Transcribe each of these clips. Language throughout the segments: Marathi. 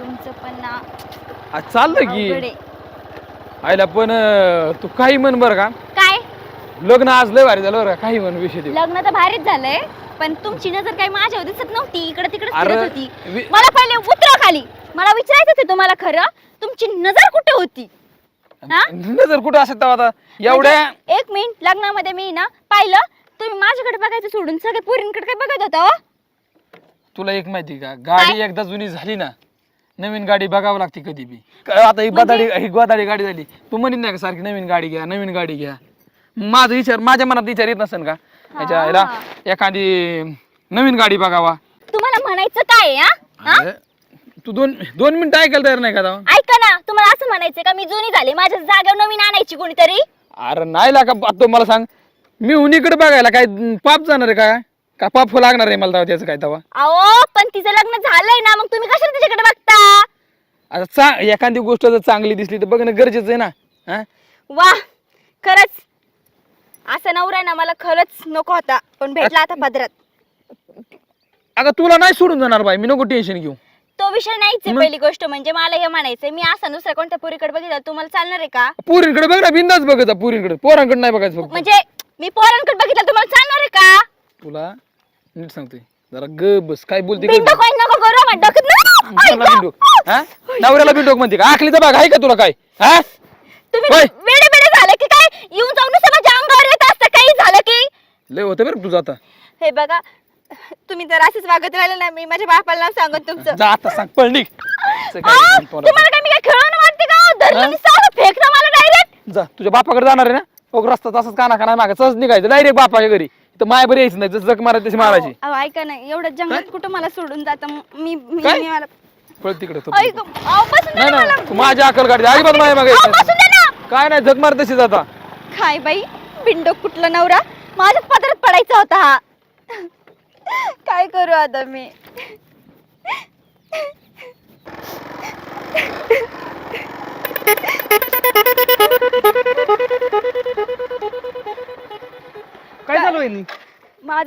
तुमचं पण ना आज चाललं अवघड की आहे. आईला पण अं, तू काही म्हण बरं का? काय? लग्न आज लय भारी झालं बरं का? काही म्हण विषय ते. लग्न तर भारीच झालंय पण तुमची नजर काही माझ्यावर दिसत नव्हती इकडे तिकडे अरे, फिरत होती. वि- मला पहिले उतरा खाली. मला विचारायचं होतं तुम्हाला खरं तुमची नजर कुठे होती? हा? नजर कुठं असत आता? एवढ्या म्हणजे एक मिनिट लग्नामध्ये मी ना पाहिलं तुम्ही माझ्याकडे बघायचं सोडून सगळे पोरींकडे काय बघत होता हो? तुला एक माहिती का? गाडी एकदा जुनी झाली ना नवीन गाडी बघावं लागते कधी बी. का- आता ही बदाडी ही गोदाडी गाडी झाली. तू म्हणत नाही का सारखी नवीन गाडी घ्या नवीन गाडी घ्या. माझा विचार माझ्या मनात विचार येत नसेल का? ह्याला एखादी नवीन गाडी बघावा. तुम्हाला म्हणायचं काय आहे, हा? हा? अरे, तू दोन दोन मिनिटं ऐकायला तयार नाही का तेव्हा? ऐका ना तुम्हाला असं म्हणायचं का? मी जुनी झाले माझ्या जागेवर नवीन आणायची कोणीतरी? अरे नाही लागा तो मला सांग. मी उन्हीकडे बघायला काय पाप जाणार आहे का? का पाप लागणार आहे मला तेव्हा त्याचं काय तेव्हा अहो पण तिचं लग्न झालंय ना मग तुम्ही कशाला तिच्याकडे बघता? आता चा एखादी गोष्ट जर चांगली दिसली तर बघणं गरजेचं आहे ना हा? वा खरंच. असं नवरा ना मला खरंच नको होता पण भेटला आता पदरात. अगं तुला नाही सोडून जाणार बाई मी नको टेन्शन घेऊ. तो विषय नाहीच आहे मग? पहिली गोष्ट म्हणजे मला हे म्हणायचंय मी असं दुसऱ्या कोणत्या पोरीकडे बघितलं तुम्हाला चालणार आहे का? पुरींकडे बघ ना बिंदाच बघत पुरींकडे पोरांकडे नाही बघायचं फक्त. म्हणजे मी पोरांकडे बघितलं तुम्हाला चालणार आहे का? तुला नीट सांगतोय. जरा ग बस. काय बोलते नको करू मग डोक्यात ना- तुला ऐका. बिंडोक हा? नवऱ्याला बिंडोक म्हणते का? आखलीचा भाग आहे का तुला काय? हा? तुम्ही होय. वेडे वेडे झाले की काय? येऊन जाऊन नुसतं माझ्या अंगावर येत असतं काही झालं की? लय होतं बरं तुझं आता. हे बघा तुम्ही जर असंच वागत राहिले ना मी माझ्या बापाला नाव सांगत तुमचं. जा आता सांग पळ निघ. असं काय. तुम्हाला मी काय खेळवणं वाटते का? हा? धरलं सारं फेकलं मला डायरेक्ट जा तुझ्या बापाकडे जाणार आहे ना? हो रस्ता तसंच काना काना मागा. सहज निघायचं. डायरेक्ट बापाच्या घरी. तर माय बरी यायचं नाही जसं जग मारायची तशी मारायची. अहो ऐका ना एवढं जंगलात कुठं मला सोडून जातं? मी मी काय? मी मला पळ तिकडे तो. ऐक अहो, बसून द्या नाही ना मला. नाही तू माझ्या अकल काढते. अजिबात माझ्या मागे अहो, यायचं नाही. बसून द्या ना. काय नाही जग मार तशीच आता काय बाई बिंडो कुठला नवरा? माझ्याच पदरात पडायचा होता हा. काय करू आता मी?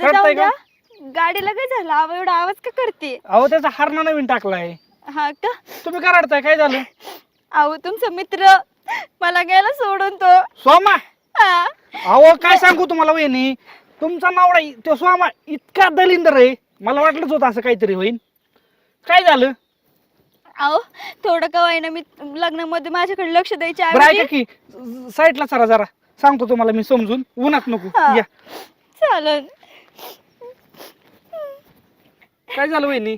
करताय जाऊ द्या. गाडीला काय झालं. अहो, एवढा आवाज का करते? अहो त्याचा हारणा नवीन टाकलाय. हा का? तुम्ही का रडताय? काय झालं? अहो तुमचा मित्र मला गेला सोडून तो. सोमा! हा. अहो काय सांगू तुम्हाला वहिनी? तुमचा नवरा इ- तो सोमा इतका दलिंदर आहे. मला वाटलंच होतं असं काहीतरी होईन. काय झालं? अहो थोडं का ना मी लग्नामध्ये माझ्याकडे लक्ष द्यायच्या बरं ऐका ऐवजी की साईडला सरा जरा. सांगतो तुम्हाला मी समजून. उन्हात नको. हा. या. चालन काय झालं वहिनी?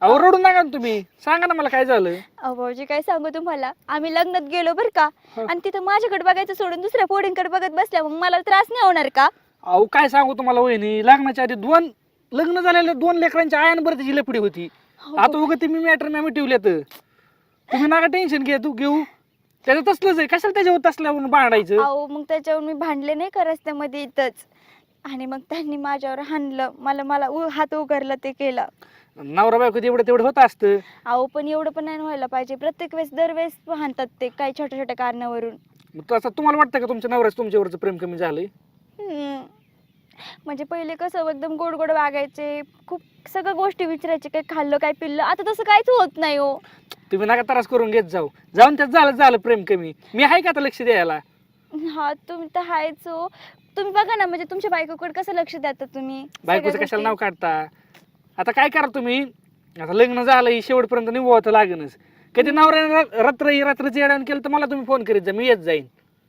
अहो रडू नका ना तुम्ही. सांगा ना मला काय झालं. अहो भाऊजी काय सांगू तुम्हाला? आम्ही लग्नात गेलो बरं का? हा. आणि तिथं माझ्याकडे बघायचं सोडून दुसऱ्या पोरींकडे बघत बसल्या मग मला त्रास नाही होणार का? अहो काय सांगू तुम्हाला वहिनी? लग्नाच्या आधी दोन लग्न झालेल्या दोन लेकरांच्या आयांबर त्याची लपडी होती. हो. आता उगा तुम्ही मॅटर मॅमी ठेवल्यात. तुम्ही नका टेन्शन घ्या तू घेऊ. त्याचं तसलंच आहे. कशाला त्याच्यावर तसल्यावर भांडायचं? अहो मग त्याच्यावर मी भांडले नाही का रस्त्यामध्ये इथंच? आणि मग त्यांनी माझ्यावर हाणलं. मला मला उ- हात उगारला ते केलं. नवरा बायको तेवढं तेवढं होत असतं. अहो पण एवढं पण नाही व्हायला पाहिजे. प्रत्येक वेळेस दरवेळेस हाणतात ते काही छोट्या छोट्या कारणावरून. मग तसं तुम्हाला वाटतं का तुमच्या नवऱ्याच तुमच्यावरचं प्रेम कमी झालंय? हम्म. म्हणजे पहिले कसं एकदम गोड गोड वागायचे. खूप सगळ्या गोष्टी विचारायचे काय खाल्लं काय पिल्लं. आता तसं काहीच होत नाही हो. तुम्ही नका त्रास करून घेत जाऊ. जाऊन त्यात झालं झालं प्रेम कमी. मी आहे का आता लक्ष द्यायला? हा तुम्ही तर आहेच हो. तुम्ही बघा ना म्हणजे तुमच्या बायकोकडे कसं लक्ष देता तुम्ही बायकोचं सगळ्या कशाला नाव काढता? आता काय करा तुम्ही? आता लग्न झालं ही शेवटपर्यंत निभवावं लागणच कधी नवऱ्याने रात्र रात्रीचं येड्यान केलं तर मला तुम्ही फोन करीत जा मी येत जाईन.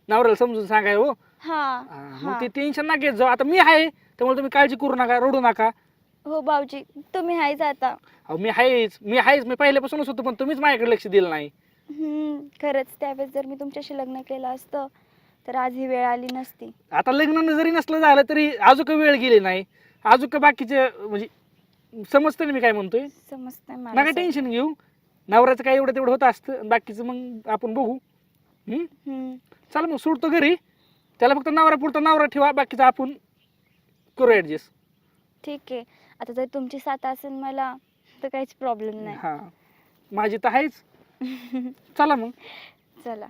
नवऱ्याला समजून सांगाय हो. हा हा, हा. मग ते टेन्शन ना घेत जाऊ. आता मी आहे त्यामुळे तुम्ही काळजी करू नका रडू नका. हो भाऊजी तुम्ही आहेच आता. अहो मी आहेच मी आहेच मी पहिल्यापासूनच होतो पण तुम्हीच माझ्याकडे लक्ष दिलं नाही. हम्म, खरंच त्यावेळेस जर मी तुमच्याशी लग्न केलं असतं तर आज ही वेळ आली नसती. आता लग्न जरी नसलं झालं तरी अजून वेळ गेली नाही. अजून बाकीचे म्हणजे समजतं ना मी काय म्हणतोय? समजतंय मला नका सगळं. टेन्शन घेऊ. नवऱ्याचं काय एवढं तेवढं होत असतं बाकीचं मग आपण बघू. हम्म? हम्म, चला मग सोडतो घरी. त्याला फक्त नवरा पुरता नवरा ठेवा बाकीचं आपण करू ऍडजस्ट ठीक आहे. आता जर तुमची साथ असेल मला तर काहीच प्रॉब्लेम नाही. हा. माझी तर आहेच. चला मग. चला.